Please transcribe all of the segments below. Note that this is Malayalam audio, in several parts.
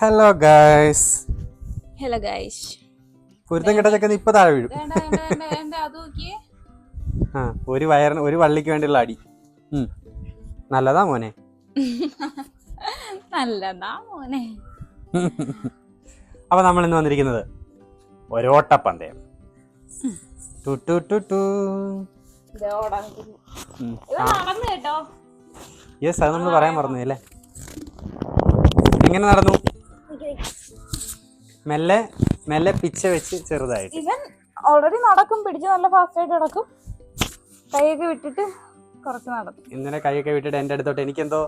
ഹലോ ഗൈസ് ഹലോ ഗൈസ് പൊരുത്തം കിട്ട ചെക്കൻ ഇപ്പൊ താഴെ വീഴും. ആ ഒരു വയറിന് ഒരു വള്ളിക്ക് വേണ്ടിയുള്ള അടി. നല്ലതാ മോനെ. നല്ലതാ മോനെ. അപ്പൊ നമ്മൾ ഇന്ന് വന്നിരിക്കുന്നത് ഒരോട്ടപ്പന്തയം ടു ടു ടു ടു. യെസ് അത് നമ്മൾ പറയാൻ മറന്നു അല്ലേ? എങ്ങനെ നടന്നു. മെല്ലെ മെല്ലെ പിച്ച വെച്ച് ചെറുതായിട്ട്. ഇവൻ ഓൾറെഡി നടക്കും പിടിച്ച് നല്ല ഫാസ്റ്റ് ആയിട്ട് നടക്കും. കൈയൊക്കെ വിട്ടിട്ട് കുറച്ച് നടക്കും. ഇങ്ങനെ കൈയൊക്കെ വിട്ടിട്ട് എന്റെ അടുത്തോട്ട് എനിക്കെന്തോ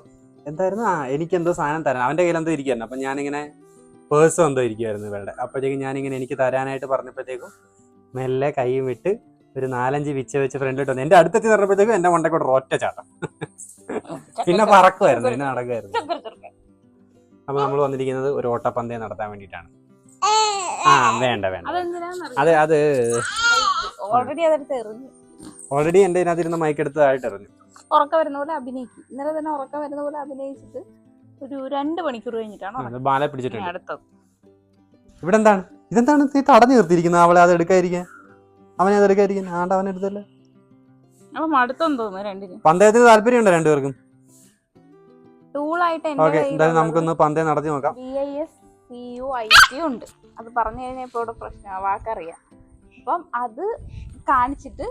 എന്തായിരുന്നു? ആ എനിക്കെന്തോ സാധനം തരാൻ അവന്റെ കയ്യിൽ എന്തോ ഇരിക്കുന്നു അപ്പം ഞാനിങ്ങനെ പേഴ്സ് എന്തോ ഇരിക്കുമായിരുന്നു ഇവരുടെ അപ്പോഴത്തേക്കും ഞാനിങ്ങനെ എനിക്ക് തരാനായിട്ട് പറഞ്ഞപ്പോഴത്തേക്കും മെല്ലെ കൈയും വിട്ട് ഒരു നാലഞ്ച് വിച്ച വെച്ച് ഫ്രണ്ടിട്ട് വന്നു. എന്റെ അടുത്തെത്തി പറഞ്ഞപ്പോഴത്തേക്കും എന്റെ മണ്ടക്കോട്ട് ഒറ്റ ചാട്ടം. പിന്നെ പറക്കുമായിരുന്നു പിന്നെ നടക്കുമായിരുന്നു. അപ്പോൾ നമ്മൾ വന്നിരിക്കുന്നത് ഒരു ഓട്ടപ്പന്തയം നടത്താൻ വേണ്ടിയിട്ടാണ്. ആ വേണ്ട വേണ്ട. അത് അത് ഓൾറെഡി അതെടുത്ത് എറിഞ്ഞു. ഓൾറെഡി എന്റെ ഇതിനകത്തിരുന്ന എറിഞ്ഞു. ഉറക്കം വരുന്ന പോലെ അഭിനയിക്കും. ഇന്നലെ തന്നെ ഉറക്കം വരുന്ന പോലെ അഭിനയിച്ചിട്ട് ഒരു രണ്ട് മണിക്കൂർ കഴിഞ്ഞിട്ടാണ്. ബാലെ പിടിച്ചിട്ടുണ്ട്. അടുത്തത്. ഇവിടെ എന്താണ് ഇതെന്താണ്? ഈ തടഞ്ഞു നിർത്തിയിരിക്കുന്നത്. അവളെ അത് എടുക്കാതിരിക്കാൻ. അവനെ അത് എടുക്കാതിരിക്കാൻ. ആണ്ട് അവനെടുത്തല്ലേ അപ്പൊ മടുത്തെന്ന് തോന്നുന്നു രണ്ടിനും. പന്തയത്തിന് താല്പര്യമുണ്ടോ രണ്ടുപേർക്കും? ടൂളായിട്ട് ഓക്കെ എന്തായാലും നമുക്കൊന്ന് പന്തേ നടത്തി നോക്കാം. B I S C U I T ഉണ്ട്. അത് പറഞ്ഞു കഴിഞ്ഞാൽ ഇപ്പോൾ ഇവിടെ പ്രശ്നമാണ് വാക്കറിയാം. അപ്പം അത് കാണിച്ചിട്ട്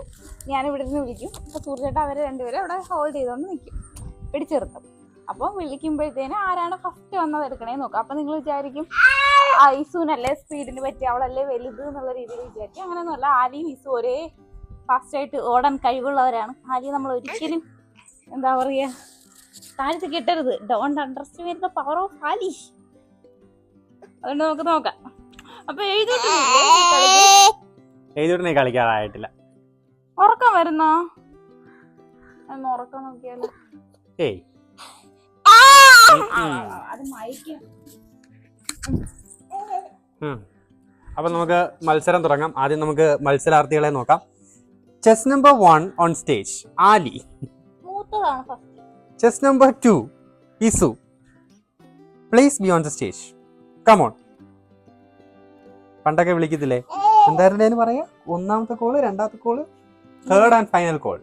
ഞാൻ ഇവിടെ നിന്ന് വിളിക്കും. അപ്പോൾ സൂര്യചേട്ടൻ അവരെ രണ്ടുപേരും അവിടെ ഹോൾഡ് ചെയ്തുകൊണ്ട് നിൽക്കും പിടിച്ചിർത്തും അപ്പം വിളിക്കുമ്പോഴത്തേനും ആരാണ് ഫസ്റ്റ് വന്നത് എടുക്കണേ നോക്കാം. അപ്പം നിങ്ങൾ വിചാരിക്കും ഐസൂനല്ലേ സ്പീഡിന് പറ്റി അവളല്ലേ വലുത് എന്നുള്ള രീതിയിൽ വിചാരിക്കും. അങ്ങനെയൊന്നുമല്ല ആലിയും ഇസു ഒരേ ഫാസ്റ്റായിട്ട് ഓടാൻ കഴിവുള്ളവരാണ്. ആലിയെ നമ്മൾ ഒരിക്കലും എന്താ പറയുക താഴ്ത്തി കിട്ടരുത്. Don't underestimate the power of Ali അതുകൊണ്ട് നമുക്ക് നോക്കാം. അപ്പൊ എഴുതി കളിക്കാറായിട്ടില്ല ഉറക്കം വരുന്നോ? ഒന്ന് ഉറക്കം നോക്കിയാലോ? ഏയ്. അത് മയക്കും. അപ്പൊ നമുക്ക് മത്സരം തുടങ്ങാം. ആദ്യം നമുക്ക് മത്സരാർത്ഥികളെ നോക്കാം. Chest number one on stage Ali മൂത്തതാണ് first chess number two ഇസു please be on the stage come on പണ്ടൊക്കെ വിളിക്കത്തില്ലേ? എന്തായിരുന്നു ഞാൻ പറയാ? ഒന്നാമത്തെ കോൾ രണ്ടാമത്തെ call third and final call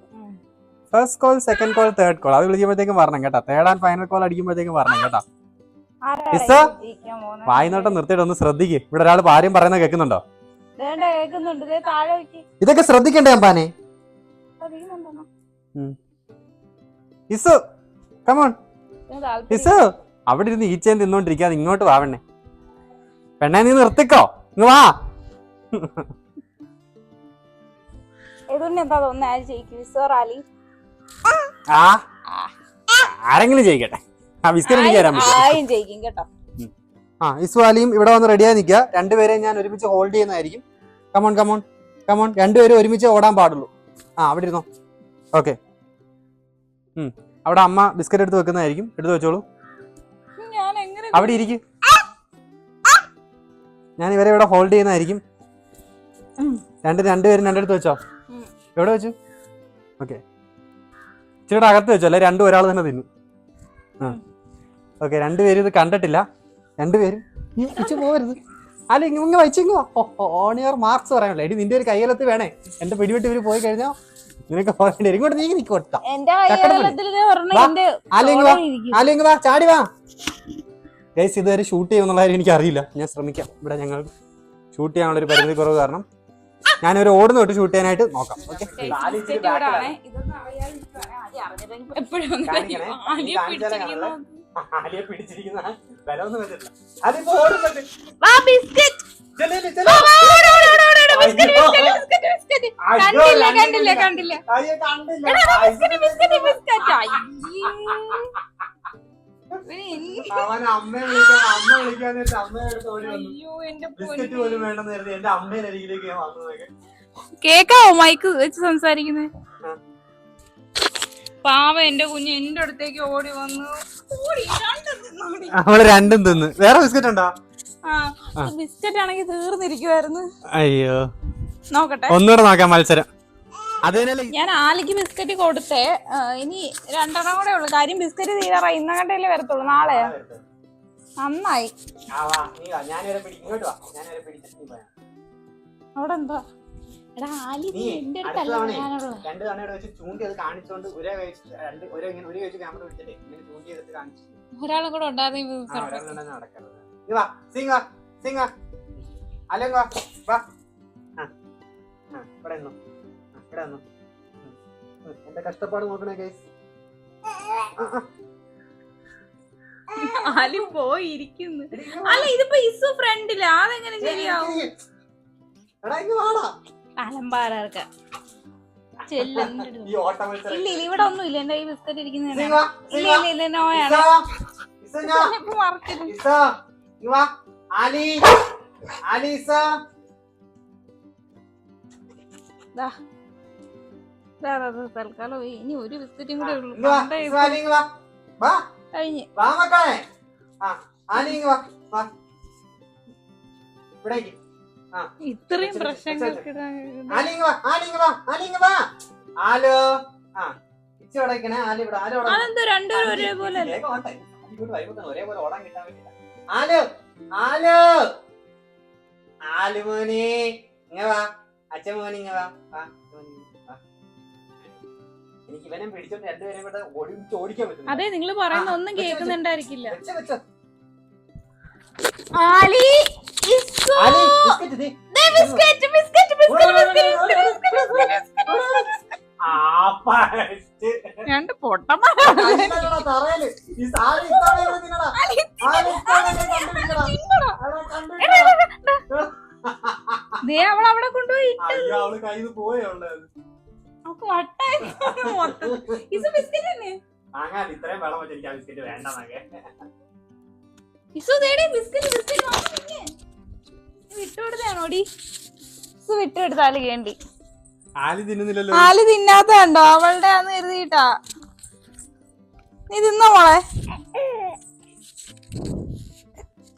first call second call third call അത് വിളിക്കുമ്പോഴത്തേക്കും വരണം കേട്ടോ. തേർഡ് ആൻഡ് ഫൈനൽ കോൾ അടിക്കുമ്പോഴത്തേക്കും വരണം കേട്ടോ. ഇസ? വായിനോട്ടം നിർത്തിയിട്ട് ഒന്ന് ശ്രദ്ധിക്ക്. ഇവിടെ ഒരാൾ ആരും പറയുന്നത് കേൾക്കുന്നുണ്ടോ? ഇതൊക്കെ ശ്രദ്ധിക്കണ്ടേ അമ്പാനെ? ഇസു കമോൺ മിസ് അവിടെ ഇരുന്ന് ഈച്ചയും തിന്നോണ്ടിരിക്കാതെ ഇങ്ങോട്ട് വാവണ്ണേ പെണ്ണെ. നീ നിർത്തിക്കോ. ഇങ്ങ് വാ. ആരെങ്കിലും ജയിക്കട്ടെ. ആ ബിസ്ക്കറ്റ് എനിക്ക് തരാൻ പറ്റും. കേട്ടോ. ആ ഇസു അലിയും ഇവിടെ വന്ന് റെഡിയായി നിൽക്കുക. രണ്ടുപേരെയും ഞാൻ ഒരുമിച്ച് ഹോൾഡ് ചെയ്യുന്നതായിരിക്കും. കമോൺ കമോൺ കമോൺ രണ്ടുപേരും ഒരുമിച്ച് ഓടാൻ പാടുള്ളൂ. ആ അവിടെ ഇരുന്നോ. ഓക്കെ അവിടെ അമ്മ ബിസ്ക്കറ്റ് എടുത്ത് വെക്കുന്നതായിരിക്കും. എടുത്ത് വെച്ചോളൂ. ഞാൻ എങ്ങനെ അവിടെ ഇരിക്കും. ഞാൻ ഇവരെ ഇവിടെ ഹോൾഡ് ചെയ്യുന്നതായിരിക്കും. രണ്ട് രണ്ടുപേരും രണ്ടെടുത്ത് വെച്ചോ. എവിടെ വെച്ചു? ഓക്കെ ഇച്ചിരി അകത്ത് വെച്ചോ അല്ലെ? രണ്ടും ഒരാൾ തന്നെ തിന്നു. ആ. ഓക്കെ രണ്ടുപേരും ഇത് കണ്ടിട്ടില്ല. രണ്ടുപേരും പോകരുത്. അല്ല ഇങ്ങ വച്ചിങ്ങോ ഓൺ യുവർ മാർക്സ് പറയാമല്ലോ എടി നിന്റെ ഒരു കയ്യിലത്ത് വേണേ. എന്റെ പിടിവിട്ട് ഇവർ പോയി കഴിഞ്ഞാൽ നിനക്ക് വരും. ഇങ്ങോട്ട് നീങ്ങി നിൽക്കും അല്ലെങ്കിൽ വാ, ചാടി വാ. ഗൈസ് ഇതുവരെ ഷൂട്ട് ചെയ്യുമെന്നുള്ള കാര്യം എനിക്ക് അറിയില്ല. ഞാൻ ശ്രമിക്കാം. ഇവിടെ ഞങ്ങൾ ഷൂട്ട് ചെയ്യാനുള്ള ഒരു പരിധി കുറവ് കാരണം ഞാനൊരു ഓടുന്ന തൊട്ട് ഷൂട്ട് ചെയ്യാനായിട്ട് നോക്കാം. ഓക്കെ എപ്പോഴും പിടിച്ചിരിക്കുന്നു. ഓടുന്നുണ്ട്. വാ, ബിസ്ക്കറ്റ്. കണ്ടില്ല കണ്ടില്ല. കണ്ടില്ല. അവൻ അമ്മയെ വിളിക്കാൻ അമ്മ വിളിക്കാൻ നേരത്തെ അമ്മയെ അടുത്ത് ഓടി വന്നു. ബിസ്ക്കറ്റ് പൊന്നേ. പോലും വേണ്ടെന്ന് കരുതി എന്റെ അമ്മയുടെ അരികിലേക്ക് ഞാൻ വന്നതൊക്കെ. കേക്കാവോ മൈക്ക് വെച്ച് സംസാരിക്കുന്നത് ആ. പാവ എന്റെ കുഞ്ഞ് എന്റെ അടുത്തേക്ക് ഓടി വന്നു. അവൾ രണ്ടും തിന്ന്. വേറെ ബിസ്ക്കറ്റ് ഉണ്ടോ? ബിസ്ക്കറ്റ് ആണെങ്കിൽ തീർന്നിരിക്കുവായിരുന്നു. അയ്യോ. നോക്കട്ടെ. ഒന്നുകൂടെ നോക്കാം മത്സരം. ഞാൻ ആലിക്ക് ബിസ്ക്കറ്റ് കൊടുത്തേ. ഇനി രണ്ടെണ്ണം കൂടെ ഉള്ളു. കാര്യം ബിസ്ക്കറ്റ് തീരാറായി. ഇന്ന കണ്ടല്ലേ വരത്തുള്ളൂ. നാളെ. നന്നായി. അവിടെന്താ അവിടെ എന്താ തവണ രണ്ട് തവണയുടെ വെച്ച് ചൂണ്ടി അത് കാണിച്ചോണ്ട് ഒരേ കഴിച്ച് രണ്ട് ഒരേ ഇങ്ങനെ ഒരു കഴിച്ച് ക്യാമറ പിടിച്ചിട്ടേ ഇങ്ങനെ ചൂണ്ടി എടുത്ത് കാണിച്ചു. ഒരാളും കൂടെ ഉണ്ടാകുന്ന ആ ഒരാളുണ്ടെന്ന് നടക്കുന്നത് നീ വാ സിംഗ് വാ സിംഗ് വാ. വാ വാ. ആ ആ ഇവിടെ നിന്നു. ഇവിടെ നിന്നു. എന്റെ കഷ്ടപ്പാട് നോക്കണേ ഗൈസ് ആലി പോയിരിക്കുന്നു. അല്ല ഇതിപ്പോ ഇസു ഫ്രണ്ടിൽ അതെങ്ങനെ ശരിയാവും? എടാ ഇങ്ങ് വാടാ. മത്സരം ഇല്ല ഇവിടെ ഒന്നും ഇല്ല എന്റെ ഈ ബിസ്ക്കറ്റ് ഇരിക്കുന്ന സിംഗ് ഇല്ല ഇല്ല നോയാണ് തൽക്കാലം ഇനി ഒരു ബിസ്ക്കറ്റും കൂടെ ഉള്ളൂ. കഴിഞ്ഞ്. വാ മക്കളെ. ആ വാ. ഇവിടേക്ക്. ഇത്രയും പ്രശ്നങ്ങൾക്ക് ആലി. ആ ഇച്ച ഇവിടെ നിക്കണേ ആലി ഇവിടെ ആലോ അതെന്തോ രണ്ടുപേരും ഒരേപോലെ ഒരേപോലെ ഓടാൻ കിട്ടാൻ വേണ്ടിയിട്ടാ. ആലോ ആലോ. ആലു മോനെ ഇങ്ങ വാ. അച്ഛൻ മോനെ ഇങ്ങ വാ. വാ. എനിക്ക് ഇവനെ പിടിച്ചോണ്ട് രണ്ടുപേരും കൂടെ ഓടിച്ച് ഓടിക്കാൻ പറ്റും അതെ നിങ്ങൾ പറയുന്ന ഒന്നും കേൾക്കുന്നുണ്ടായിരിക്കില്ല. ആലി! രണ്ട് ദേ അവൾ അവിടെ കൊണ്ടുപോയി ഇത്രയും വെള്ളം വെച്ച് എനിക്ക് ആ ബിസ്ക്കറ്റ് തേടി ബിസ്ക്കറ്റ് ബിസ്ക്കറ്റ് വിട്ടുകൊടുത്താണോടി ഇസു വിട്ടുകൊടുത്താൽ കേണ്ടി. ആലി തിന്നുന്നില്ലല്ലോ. ആൽ തിന്നാത്ത കണ്ടോ? അവളുടെ ആന്ന് കരുതിയിട്ടാ. നീ തിന്നോ മോളെ?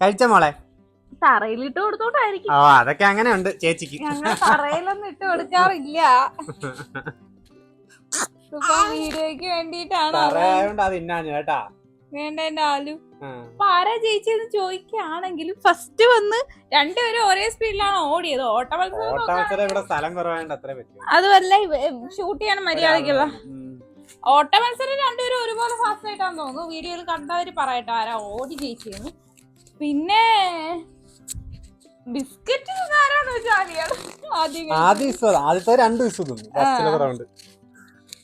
കഴിച്ച മോളെ? തറയിലിട്ട് കൊടുത്തോണ്ടായിരിക്കും. ഓ അതൊക്കെ അങ്ങനെ ഉണ്ട് ചേച്ചിക്ക്. ഞങ്ങൾ തറയിലൊന്നും ഇട്ട് കൊടുക്കാറില്ല. ഇപ്പൊ വീഡിയോക്ക് വേണ്ടിട്ടാണ് അത് കേട്ടാ. വേണ്ട എന്റെ ആലു. അപ്പൊ ആരാ ജയിച്ചെന്ന് ചോദിക്കുകയാണെങ്കിലും ഫസ്റ്റ് വന്ന് രണ്ടുപേരും ഒരേ സ്പീഡിലാണ് ഓടിയത്. ഓട്ടമത്സരം അതുമല്ല ഷൂട്ട് ചെയ്യാൻ മര്യാദക്കുള്ള ഓട്ടമത്സരം ഓട്ട മത്സരം രണ്ടുപേരും ഒരുപോലെ ഫാസ്റ്റ് ആയിട്ടാന്ന് തോന്നുന്നു. വീഡിയോയിൽ കണ്ടവര് പറയട്ടെ ആരാ ഓടി ജയിച്ചെന്ന് പിന്നെ ബിസ്ക്കറ്റ് ആരാന്ന് വെച്ചാൽ ആദ്യം. ആദ്യത്തെ രണ്ട് റൗണ്ട്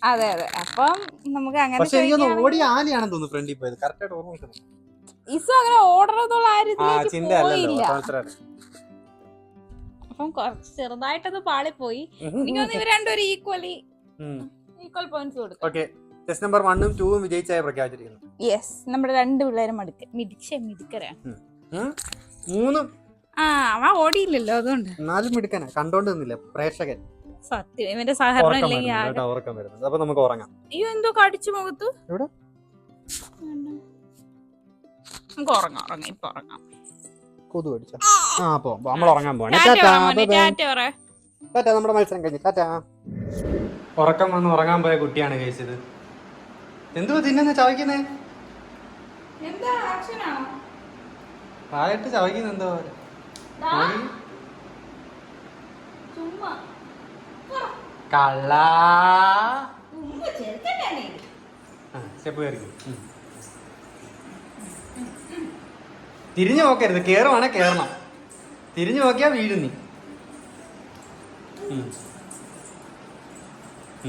അതെ അതെ. അപ്പം നമുക്ക് അങ്ങനെ ഓടി ആലിയാണെന്ന് തോന്നുന്നു ഫ്രണ്ടിൽ പോയത്. കറക്റ്റ് ആയിട്ട് ഓർമ്മ ഇസു അങ്ങനെ ഓർഡർ ചിന്ത അല്ലല്ലോ പോയില്ല. അപ്പം കുറച്ച് ചെറുതായിട്ടത് പാളിപ്പോയി. എനിക്ക് തോന്നുന്നു ഇവർ രണ്ടുപേരും ഈക്വലി ഈക്വൽ പോയിന്റ്സ് കൊടുക്കും. ഓക്കെ ടെസ്റ്റ് നമ്പർ വണ്ണും ടൂവും വിജയിച്ചായി പ്രഖ്യാപിച്ചിരിക്കുന്നു. യെസ് നമ്മുടെ രണ്ട് പിള്ളേരും മടുക്ക. മിടിച്ച മിടുക്കരാണ് ഉം. മൂന്നും? ആ അവൻ ഓടിയില്ലല്ലോ അതുകൊണ്ട്. നാലും മിടുക്കനാ. കണ്ടോണ്ട് നിന്നില്ല. പ്രേക്ഷകൻ. സത്യം ഇവന്റെ സഹകരണം ഇല്ലെങ്കിൽ അപ്പൊ നമുക്ക് ഉറങ്ങാം. അയ്യോ എന്തോ കടിച്ചു മുഖത്ത്. എവിടെ? നമുക്ക് ഉറങ്ങാം ഉറങ്ങാം ഇപ്പൊ ഉറങ്ങാം. കൊതു അടിച്ച ആ പോ പോ, നമ്മൾ ഉറങ്ങാൻ പോവാണ്. Tata, by bye. ടാറ്റ പറ. ടാറ്റാ നമ്മുടെ മത്സരം കഴിഞ്ഞു. ടാറ്റാ. ഉറക്കം വന്ന് ഉറങ്ങാൻ പോയ കുട്ടിയാണ് കഴിച്ചത് എന്തുവാ തിന്നെ ചവയ്ക്കുന്നേ? എന്താ ആക്ഷനാണോ വായിട്ട് ചവയ്ക്കുന്ന എന്തോ ചുമ്മാ. കള്ള. ചുമ്മാ ചെറുക്കല്ലേ നീ? സ്റ്റെപ്പ് കയറി തിരിഞ്ഞു നോക്കരുത്. കേറുവാണെ കേറണം. തിരിഞ്ഞു നോക്കിയാ വീഴും നീ.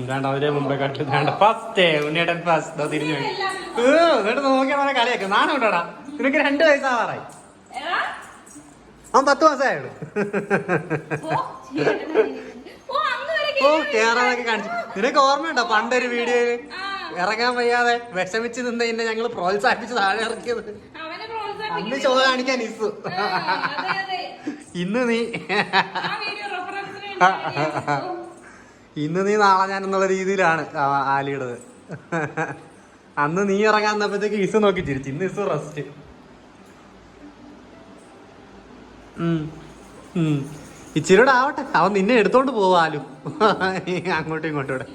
വേണ്ട അവരെ മുമ്പേ കണ്ടു. വേണ്ട ഫസ്റ്റ് ഉണ്ണിയേട്ടൻ ഫസ്റ്റ് തിരിഞ്ഞു എന്നിട്ട് നോക്കിയാൽ പറഞ്ഞ കളിയാക്കും. നാണം ഉണ്ടോടാ? നിനക്ക് രണ്ട് വയസ്സാവാറായി. അവൻ പത്ത് മാസമായുള്ളൂ ഓ കാണിച്ചു. നിനക്ക് ഓർമ്മയുണ്ടോ പണ്ടൊരു വീഡിയോയിൽ ഇറങ്ങാൻ വയ്യാതെ വിഷമിച്ച് നിന്ന് എന്നെ ഞങ്ങൾ പ്രോത്സാഹിപ്പിച്ച് താഴെ ഇറക്കിയത്. അന്ന് ചോദ കാണിക്കാൻ ഇസു. ഇന്ന് നീ ഇന്ന് നീ നാളെ ഞാൻ എന്നുള്ള രീതിയിലാണ് ആലിയുടേത്. അന്ന് നീ ഇറങ്ങാൻ വന്നപ്പോഴത്തേക്ക് ഇസു നോക്കി ചിരിച്ചു. ഇന്ന് ഇസു റെസ്റ്റ്. ഇച്ചിരിയുടെ ആവട്ടെ. അവൻ നിന്നെ എടുത്തോണ്ട് പോവാലു അങ്ങോട്ടും ഇങ്ങോട്ടും ഇവിടെ.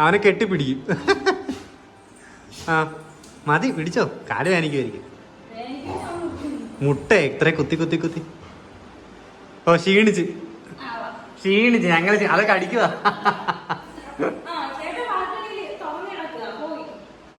അവനെ കെട്ടിപ്പിടിക്കും. ആ. മതി പിടിച്ചോ. കാൽ വേനിക്കുമായിരിക്കും മുട്ട ഇത്ര കുത്തി കുത്തി കുത്തി. ഓ ക്ഷീണിച്ച്. ക്ഷീണിച്ച്. ഞങ്ങൾ അതൊക്കെ അടിക്കുക